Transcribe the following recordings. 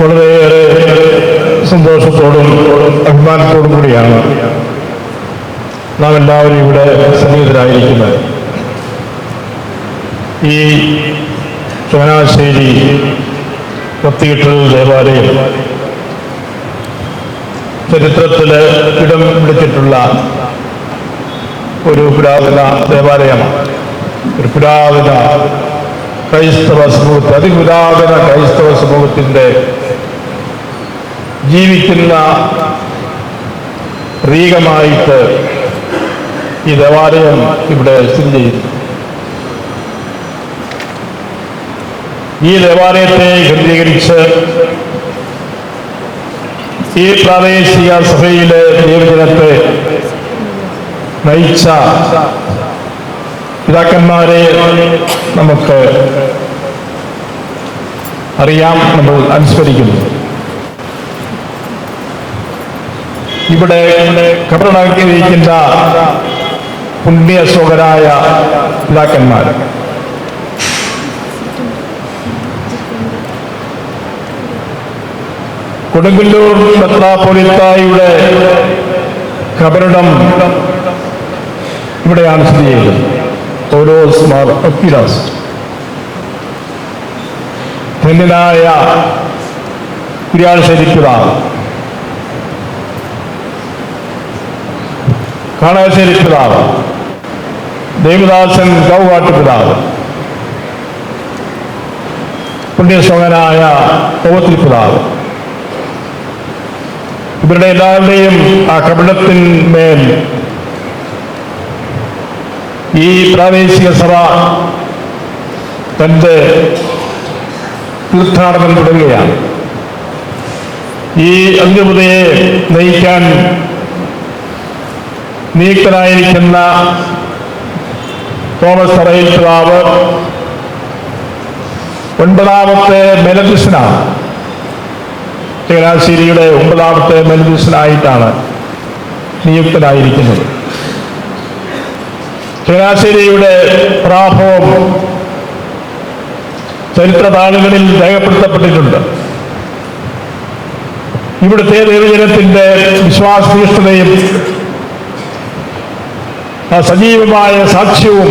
വളരെയേറെ സന്തോഷത്തോടും അഭിമാനത്തോടും കൂടിയാണ് നാം എല്ലാവരും ഇവിടെ സന്നിഹിതരായിരിക്കുന്നത്. ഈ ചങ്ങനാശ്ശേരി കത്തീഡ്രൽ ദേവാലയം ചരിത്രത്തിൽ ഇടം പിടിച്ചിട്ടുള്ള ഒരു പുരാതന ദേവാലയമാണ് ഒരു പുരാതന ക്രൈസ്തവ സമൂഹത്തെ അതിപുരാതന ക്രൈസ്തവ സമൂഹത്തിന്റെ ജീവിക്കുന്ന പ്രതീകമായിട്ട് ഈ ദേവാലയം ഇവിടെ സ്ഥിതി ചെയ്യുന്നു. ഈ ദേവാലയത്തെ കേന്ദ്രീകരിച്ച് ഈ പ്രാദേശിക സഭയിലെ ദൈവജനത്തെ നയിച്ച പിതാക്കന്മാരെ നമുക്ക് അറിയാം നമ്മൾ അനുസ്മരിക്കുന്നു. ഇവിടെ കബറടക്കിയിരിക്കുന്ന പുണ്യസ്വകരായ പിതാക്കന്മാർ. കൊടുങ്ങല്ലൂർ മെത്രാപ്പൊലിത്തായുടെ കബറിടം ഇവിടെയാണ് സ്ഥിതി ചെയ്തത് ഓരോ സ്മാർ ധന്യനായ കുര്യാൾ പിതാവ് കാണാശ്ശേരി പിതാവ്. ദേവിദാസൻ ഗൗവാട്ട് പിതാവ്. പുണ്യസ്വകനായ ഓവത്തിൽ പിതാവ്. ഇവരുടെ എല്ലാവരുടെയും ആ കപിടത്തിന്മേൽ ഈ പ്രാദേശിക സഭ തന്റെ തീർത്ഥാടനം തുടങ്ങുകയാണ് ഈ അന്ത്യപുതയെ നയിക്കാൻ നിയുക്തനായിരിക്കുന്ന തോമസ് സറയിൽ പിതാവ് ഒൻപതാമത്തെ മെലദിസനാണ് ചങ്ങനാശ്ശേരിയുടെ ഒമ്പതാമത്തെ മെലദിസനായിട്ടാണ് നിയുക്തനായിരിക്കുന്നത്. ചങ്ങനാശ്ശേരിയുടെ പ്രാഭവം ചരിത്ര താളുകളിൽ രേഖപ്പെടുത്തപ്പെട്ടിട്ടുണ്ട്. ഇവിടുത്തെ ദൈവജനത്തിന്റെ വിശ്വാസനിഷ്ഠതയും സജീവമായ സാക്ഷ്യവും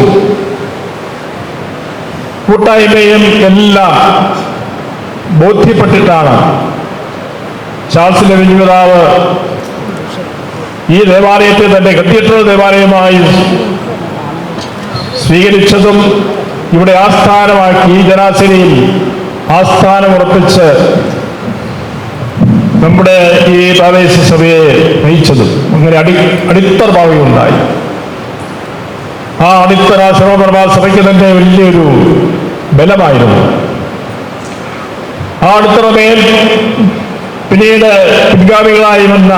കൂട്ടായ്മയും എല്ലാം ബോധ്യപ്പെട്ടിട്ടാണ് ചാൾസ് പിതാവ് ഈ ദേവാലയത്തെ തന്റെ കത്തീഡ്രൽ ദേവാലയമായി സ്വീകരിച്ചതും ഇവിടെ ആസ്ഥാനമാക്കി ഈ ജനാശിനിയിൽ ആസ്ഥാനം ഉറപ്പിച്ച് നമ്മുടെ ഈ പ്രാദേശിക സഭയെ നയിച്ചതും. അങ്ങനെ അടി അടിത്തർ ഭാവിയുണ്ടായി ആ അടിത്തറ ശ്രമപരമാ സഭയ്ക്ക് തന്നെ വലിയൊരു ബലമായിരുന്നു. ആ അടുത്തറ മേൽ പിന്നീട് പിൻഗാമികളായി വന്ന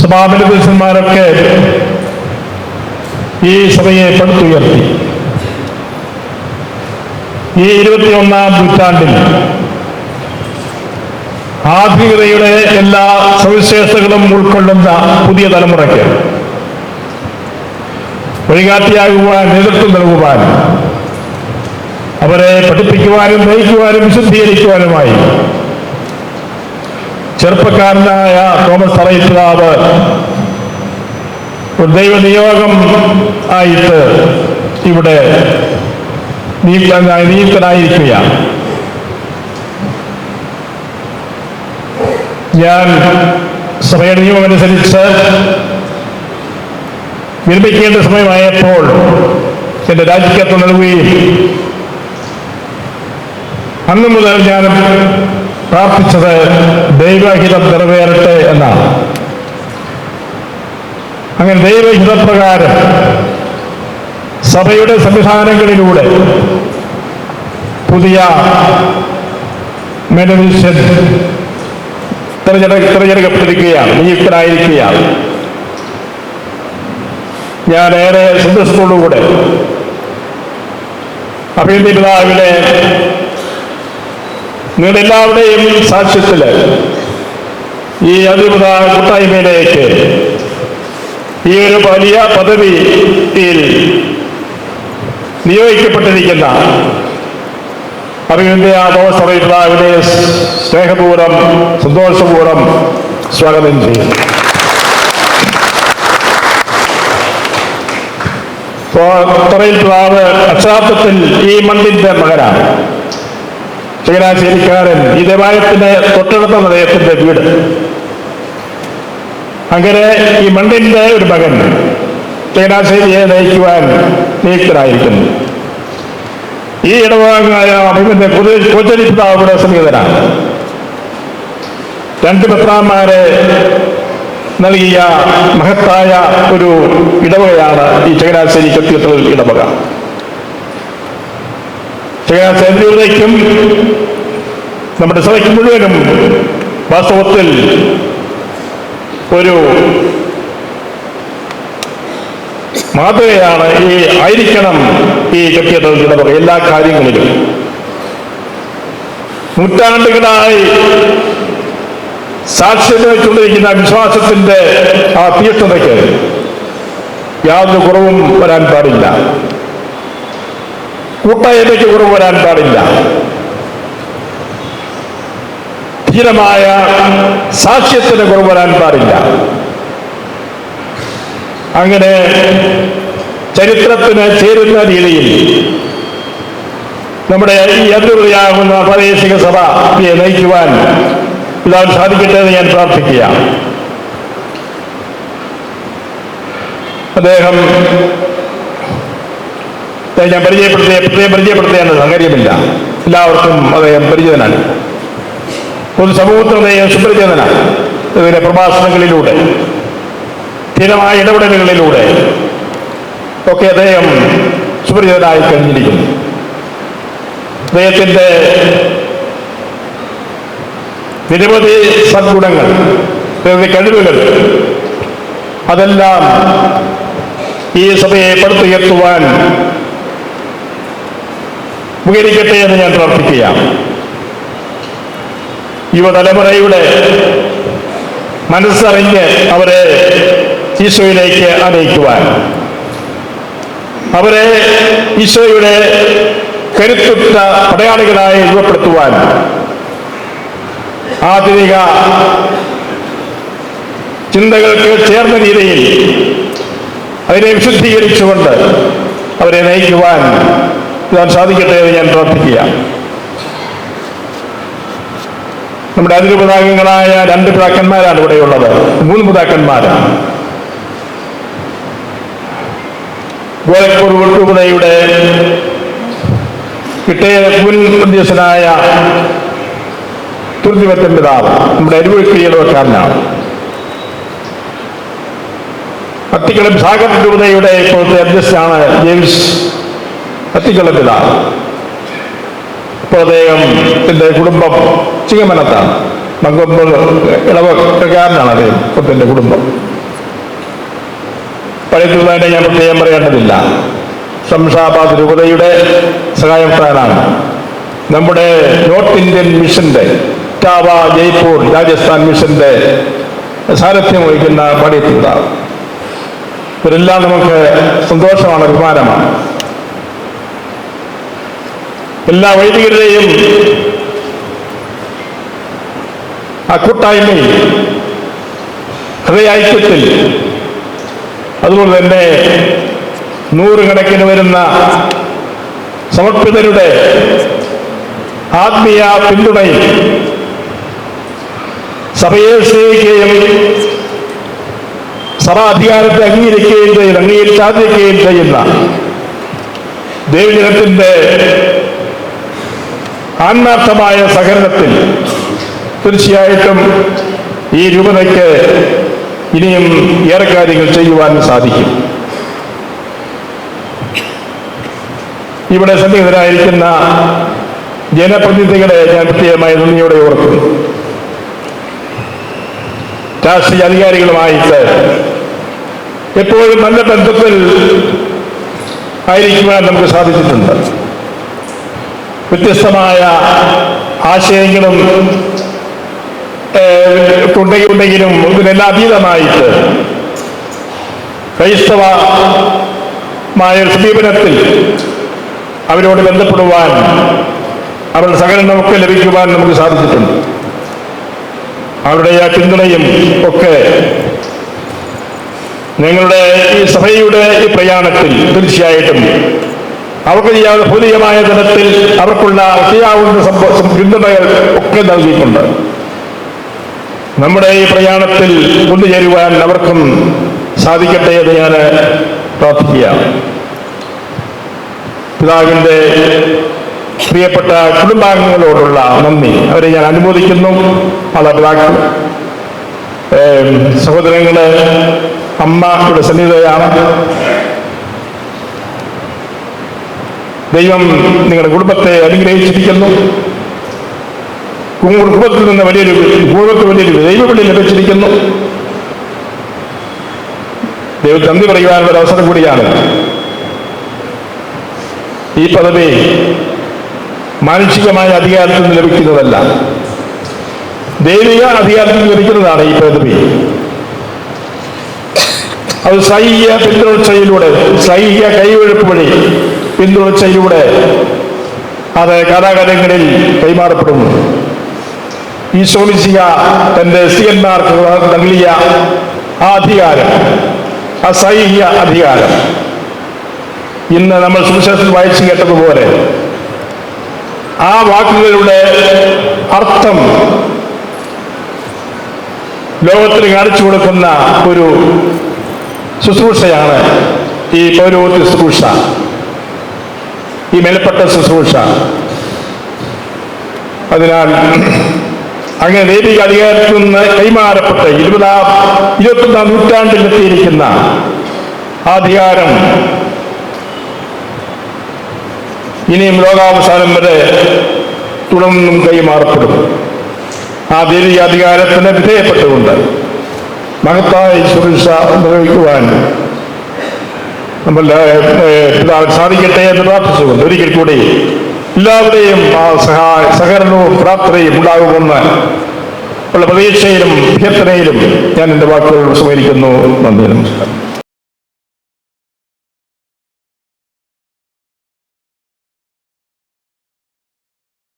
സഭാപരിപുരുഷന്മാരൊക്കെ ഈ സഭയെ പടുത്തുയർത്തി. ഈ ഇരുപത്തിയൊന്നാം നൂറ്റാണ്ടിൽ ആധുനികതയുടെ എല്ലാ സവിശേഷതകളും ഉൾക്കൊള്ളുന്ന പുതിയ തലമുറയ്ക്ക് വഴികാട്ടിയാകുവാൻ നേതൃത്വം നൽകുവാൻ. അവരെ പഠിപ്പിക്കുവാനും നയിക്കുവാനും വിശുദ്ധീകരിക്കുവാനുമായി. ചെറുപ്പക്കാരനായ തോമസ് അറിയിച്ചതാവ് ഒരു ദൈവനിയോഗം ആയിട്ട് ഇവിടെ നിയുക്തനായി നിയുക്തനായിരിക്കുകയാണ്. ഞാൻ സഭയുടെ നിയമമനുസരിച്ച് വിരമിക്കേണ്ട സമയമായപ്പോൾ എന്റെ രാജിക്കത്ത് നൽകുകയും അന്ന് മുതൽ ഞാൻ പ്രാർത്ഥിച്ചത് ദൈവഹിതം നിറവേറട്ടെ എന്നാണ്. അങ്ങനെ ദൈവഹിതപ്രകാരം സഭയുടെ സംവിധാനങ്ങളിലൂടെ പുതിയ തിരഞ്ഞെടു തിരഞ്ഞെടുക്കപ്പെട്ടിരിക്കുകയാണ്. നിയുക്തനായിരിക്കുകയാണ്. ഞാൻ ഏറെ സന്തോഷത്തോടുകൂടെ അഭിനന്ദി പിതാവിനെ സാക്ഷ്യത്തിൽ ഈ അതിപത കൂട്ടായ്മയിലേക്ക് ഈ ഒരു വലിയ പദവിയിൽ നിയോഗിക്കപ്പെട്ടിരിക്കുന്ന അറിവിന്റെ ആദോഷറിയിട്ടാവിനെ സ്നേഹപൂർവം സന്തോഷപൂർവം സ്വാഗതം ചെയ്യും തറയിൽ പിതാവ് ഈ മണ്ണിന്റെ മകനാണ്. ചങ്ങനാശ്ശേരിക്കാരൻ ഈ ദേവാലയത്തിന്റെ തൊട്ടടുത്ത അദ്ദേഹത്തിന്റെ വീട്. അങ്ങനെ ഈ മണ്ണിന്റെ ഒരു മകൻ ചങ്ങനാശ്ശേരിയെ നയിക്കുവാൻ നിയുക്തനായിരിക്കുന്നു. ഈ ഇടവാങ്ങായ അഭിമന്റെ കൊച്ചരി പിതാവിടെ സമീതനാണ് രണ്ട് പത്രാന്മാരെ നൽകിയ മഹത്തായ ഒരു ഇടവകയാണ് ഈ ചങ്ങനാശ്ശേരി കത്തീഡ്രൽ ഇടവക. ചങ്ങനാശ്ശേരിയിലേക്കും നമ്മുടെ സഭയ്ക്ക് മുഴുവനും വാസ്തവത്തിൽ ഒരു മാതൃകയാണ് ഈ ആയിരിക്കണം ഈ കത്തീഡ്രൽ ഇടവക എല്ലാ കാര്യങ്ങളിലും. നൂറ്റാണ്ടുകളായി സാക്ഷ്യം വഹിച്ചുകൊണ്ടിരിക്കുന്ന വിശ്വാസത്തിന്റെ ആ തീഷ്ണതയ്ക്ക് യാതൊരു കുറവും വരാൻ പാടില്ല. കൂട്ടായ്മയ്ക്ക് കുറവ് വരാൻ പാടില്ല. ധീരമായ സാക്ഷ്യത്തിന് കുറവ് വരാൻ പാടില്ല. അങ്ങനെ ചരിത്രത്തിന് ചേരുന്ന രീതിയിൽ നമ്മുടെ ഈ അതിർവൃതിയാകുന്ന പ്രാദേശിക സഭയെ നയിക്കുവാൻ ഇതാൻ സാധിക്കട്ടെ എന്ന് ഞാൻ പ്രാർത്ഥിക്കുക. അദ്ദേഹം ഞാൻ പരിചയപ്പെടുത്തിയ പ്രത്യേകം പരിചയപ്പെടുത്തേണ്ട കാര്യമില്ല എല്ലാവർക്കും അദ്ദേഹം പരിചിതനാണ്. പൊതുസമൂഹത്തിന് അദ്ദേഹം സുപരിചിതനാണ്. ഇതിന്റെ പ്രഭാഷണങ്ങളിലൂടെ സ്ഥിരമായ ഇടപെടലുകളിലൂടെ ഒക്കെ അദ്ദേഹം സുപരിചിതനായി കഴിഞ്ഞിരിക്കുന്നു. അദ്ദേഹത്തിന്റെ നിരവധി സദ്ഗുണങ്ങൾ നിരവധി കഴിവുകൾ. അതെല്ലാം ഈ സഭയെ പടുത്തുയർത്തുവാൻ ഉപകരിക്കട്ടെ എന്ന് ഞാൻ പ്രാർത്ഥിക്കുകയാണ്. യുവതലമുറയുടെ മനസ്സറിഞ്ഞ് അവരെ ഈശോയിലേക്ക് അറിയിക്കുവാൻ. അവരെ ഈശോയുടെ കരുത്തുറ്റ പടയാളികളായി രൂപപ്പെടുത്തുവാൻ ആധുനിക ചിന്തകൾക്ക് ചേർന്ന രീതിയിൽ അതിനെ വിശുദ്ധീകരിച്ചുകൊണ്ട് അവരെ നയിക്കുവാൻ ഞാൻ സാധിക്കട്ടെ എന്ന് ഞാൻ പ്രാർത്ഥിക്കുക. നമ്മുടെ അതിരുപതാകങ്ങളായ രണ്ട് പിതാക്കന്മാരാണ് ഇവിടെയുള്ളത് മൂന്ന് പിതാക്കന്മാരാണ് ഗോരഖ്പൂർ രൂപതയുടെ കിട്ടയ മുൻ അധ്യക്ഷനായ തുർജിമത്തൻ പിതാവ് നമ്മുടെ അരുവഴിക്കിടവക്കാരനാണ് അത്തിക്കളം സാഗർ രൂപതയുടെ ഇപ്പോഴത്തെ അധ്യക്ഷനാണ് ജെയിംസ് അത്തിക്കളം പിതാവ് ഇപ്പോൾ അദ്ദേഹത്തിന്റെ കുടുംബം ചിങ്ങമനത്താണ്. മങ്കൊമ്പ് ഇളവക്കാരനാണ് അദ്ദേഹം. ഇപ്പത്തിന്റെ കുടുംബം. പഴയ തുടങ്ങിയ ഞാൻ പ്രത്യേകം പറയേണ്ടതില്ല. ശംഷാബാദ് രൂപതയുടെ സഹായപ്രാനാണ് നമ്മുടെ നോർത്ത് ഇന്ത്യൻ മിഷന്റെ ഇറ്റാവ ജയ്പൂർ രാജസ്ഥാൻ മിഷന്റെ സാരഥ്യം വഹിക്കുന്ന പടിയെത്തുക ഇവരെല്ലാം നമുക്ക് സന്തോഷമാണ് അഭിമാനമാണ്. എല്ലാ വൈദികരുടെയും ആ കൂട്ടായ്മയിൽ ഹൃദയൈക്യത്തിൽ അതുപോലെ തന്നെ നൂറുകണക്കിന് വരുന്ന സമർപ്പിതരുടെ ആത്മീയ പിന്തുണയിൽ സഭയെ സ്നേഹിക്കുകയും സഭാധികാരത്തെ അംഗീകരിക്കുകയും ചെയ്യുന്ന അംഗീകരിച്ചാതിരിക്കുകയും ചെയ്യുന്ന ദൈവജനത്തിന്റെ ആത്മാർത്ഥമായ സഹകരണത്തിൽ തീർച്ചയായിട്ടും ഈ രൂപതയ്ക്ക് ഇനിയും ഏറെ കാര്യങ്ങൾ ചെയ്യുവാൻ സാധിക്കും. ഇവിടെ സന്നിഹിതരായിരിക്കുന്ന ജനപ്രതിനിധികളെ ഞാൻ പ്രത്യേകമായി നന്ദിയോടെ ഓർക്കുന്നു. രാഷ്ട്രീയ അധികാരികളുമായിട്ട് എപ്പോഴും നല്ല ബന്ധത്തിൽ ആയിരിക്കുവാൻ നമുക്ക് സാധിച്ചിട്ടുണ്ട്. വ്യത്യസ്തമായ ആശയങ്ങളും ഉണ്ടെങ്കിലും ഇതിനെല്ലാം അതീതമായിട്ട് ക്രൈസ്തവമായ സമീപനത്തിൽ അവരോട് ബന്ധപ്പെടുവാൻ അവരുടെ സഹകരണമൊക്കെ ലഭിക്കുവാൻ നമുക്ക് സാധിച്ചിട്ടുണ്ട്. അവരുടെ ആ പിന്തുണയും ഒക്കെ നിങ്ങളുടെ ഈ സഭയുടെ ഈ പ്രയാണത്തിൽ തീർച്ചയായിട്ടും അവർക്ക് ചെയ്യാവുന്ന ഭൗതികമായ തലത്തിൽ അവർക്കുള്ള ചെയ്യാവുന്ന പിന്തുണകൾ ഒക്കെ നൽകിയിട്ടുണ്ട്. നമ്മുടെ ഈ പ്രയാണത്തിൽ കൊണ്ടുചേരുവാൻ അവർക്കും സാധിക്കട്ടെ എന്ന് ഞാൻ പ്രാർത്ഥിക്കുക പിതാവിന്റെ പ്രിയപ്പെട്ട കുടുംബാംഗങ്ങളോടുള്ള നന്ദി. അവരെ ഞാൻ അനുമോദിക്കുന്നു. മാതാപിതാക്കൾ സഹോദരങ്ങൾ അമ്മ ഇവിടെ സന്നിധയാണ് ദൈവം നിങ്ങളുടെ കുടുംബത്തെ അനുഗ്രഹിച്ചിരിക്കുന്നു. കുടുംബത്തിൽ നിന്ന് വലിയൊരു കുടുംബത്തിൽ വലിയൊരു ദൈവവിളി ലഭിച്ചിരിക്കുന്നു. ദൈവം നന്ദി പറയുവാനുള്ള അവസരം കൂടിയാണ്. ഈ പദവി മാനുഷികമായ അധികാരത്തിൽ നിന്ന് ലഭിക്കുന്നതല്ല. ദൈവിക അധികാരത്തിൽ ലഭിക്കുന്നതാണ് ഈ പ്രതിഭ. അത് സൈഹിക പിന്തുടർച്ചയിലൂടെ സൈഹിക കൈവഴുപ്പ് വഴി പിന്തുടർച്ചയിലൂടെ അത് കലാകാലങ്ങളിൽ കൈമാറപ്പെടുന്നു. ഈ ശോമിശിക തന്റെ സിയന്മാർക്ക് നൽകിയ ആ അധികാരം ആ സൈഹിക അധികാരം. ഇന്ന് നമ്മൾ സുവിശേഷത്തിൽ വായിച്ചു കേട്ടതുപോലെ ആ വാക്കുകളുടെ അർത്ഥം ലോകത്തിന് കാണിച്ചു കൊടുക്കുന്ന ഒരു ശുശ്രൂഷയാണ് ഈ പൗരോഹിത്യ ശുശ്രൂഷ. ഈ മേൽപ്പെട്ട ശുശ്രൂഷ. അതിനാൽ അങ്ങനെ ദൈവിക അധികാരത്തിൽ നിന്ന് കൈമാറപ്പെട്ട് ഇരുപതാം ഇരുപത്തൊന്നാം നൂറ്റാണ്ടിൽ എത്തിയിരിക്കുന്ന അധികാരം ഇനിയും ലോകാവസാനം വരെ തുടർന്നും കൈമാറപ്പെടും. ആ ദൈവിക അധികാരത്തിന് വിധേയപ്പെട്ടുകൊണ്ട് മഹത്തായ ശുശ്രൂഷ നിർവഹിക്കുവാൻ നമ്മളുടെ പിതാവിന് സാധിക്കട്ടെ എന്ന് പ്രാർത്ഥിച്ചുകൊണ്ട് ഒരിക്കൽ കൂടി എല്ലാവരുടെയും ആ സഹായ സഹകരണവും പ്രാർത്ഥനയും ഉണ്ടാകുമെന്ന് ഉള്ള പ്രതീക്ഷയിലും അഭ്യർത്ഥനയിലും ഞാൻ എന്റെ വാക്കുകൾ സ്മരിക്കുന്നു നന്ദി നമസ്കാരം.